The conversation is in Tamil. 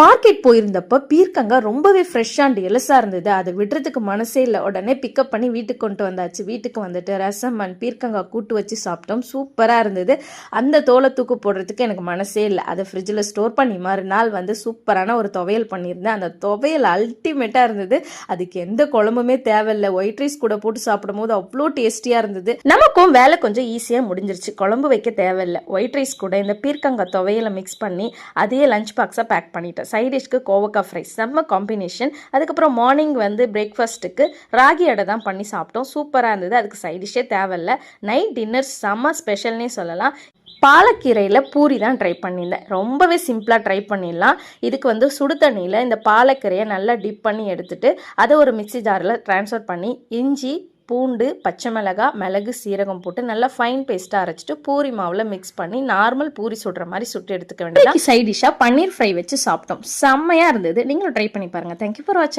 மார்க்கெட் போயிருந்தப்ப பீர்க்கங்கா ரொம்பவே ஃப்ரெஷ் அண்ட் எலசாக இருந்தது. அதை விடுறதுக்கு மனசே இல்லை. உடனே பிக்கப் பண்ணி வீட்டுக்கு கொண்டு வந்தாச்சு. வீட்டுக்கு வந்துட்டு ரசம் அண்ட் பீர்க்கங்காய் கூட்டு வச்சு சாப்பிட்டோம். சூப்பராக இருந்தது. அந்த தோலை தூக்கு போடுறதுக்கு எனக்கு மனசே இல்லை. அதை ஃப்ரிட்ஜில் ஸ்டோர் பண்ணி மறுநாள் வந்து சூப்பரான ஒரு துவையல் பண்ணியிருந்தேன். அந்த துவையல் அல்டிமேட்டாக இருந்தது. அதுக்கு எந்த குழம்புமே தேவையில்லை. ஒயிட் ரைஸ் கூட போட்டு சாப்பிடும் போது அவ்வளோ டேஸ்டியாக இருந்தது. நமக்கும் வேலை கொஞ்சம் ஈஸியாக முடிஞ்சிருச்சு. குழம்பு வைக்க தேவையில்லை. ஒயிட் ரைஸ் கூட இந்த பீர்க்கங்காய் துவையலை மிக்ஸ் பண்ணி அதே லஞ்ச் பாக்ஸாக பேக் பண்ணிட்டேன். சைடிஷ்க்கு டிஷ்க்கு கோவக்காய் ஃப்ரை செம்ம காம்பினேஷன் அதுக்கப்புறம் மார்னிங் வந்து பிரேக்ஃபாஸ்ட்டுக்கு ராகி அடை தான் பண்ணி சாப்பிட்டோம். சூப்பராக இருந்தது. அதுக்கு சைடிஷ்ஷே தேவையில்லை. நைட் டின்னர் செம்ம ஸ்பெஷல்னே சொல்லலாம். பாலக்கீரையில் பூரி தான் ட்ரை பண்ணியிருந்தேன். ரொம்பவே சிம்பிளாக ட்ரை பண்ணிடலாம். இதுக்கு வந்து சுடு தண்ணியில் இந்த பாலக்கீரையை நல்லா டிப் பண்ணி எடுத்துட்டு அதை ஒரு மிக்சி ஜாரில் ட்ரான்ஸ்ஃபர் பண்ணி இஞ்சி பூண்டு பச்சை மிளகா மிளகு சீரகம் போட்டு நல்லா ஃபைன் பேஸ்ட்டாக அரைச்சிட்டு பூரி மாவில் மிக்ஸ் பண்ணி நார்மல் பூரி சுடுற மாதிரி சுட்டு எடுத்துக்க வேண்டியது சைட் டிஷ்ஷாக பன்னீர் ஃப்ரை வச்சு சாப்பிட்டோம். செம்மையாக இருந்தது. நீங்களும் ட்ரை பண்ணி பாருங்கள் தேங்க்யூ ஃபார் வாட்சிங்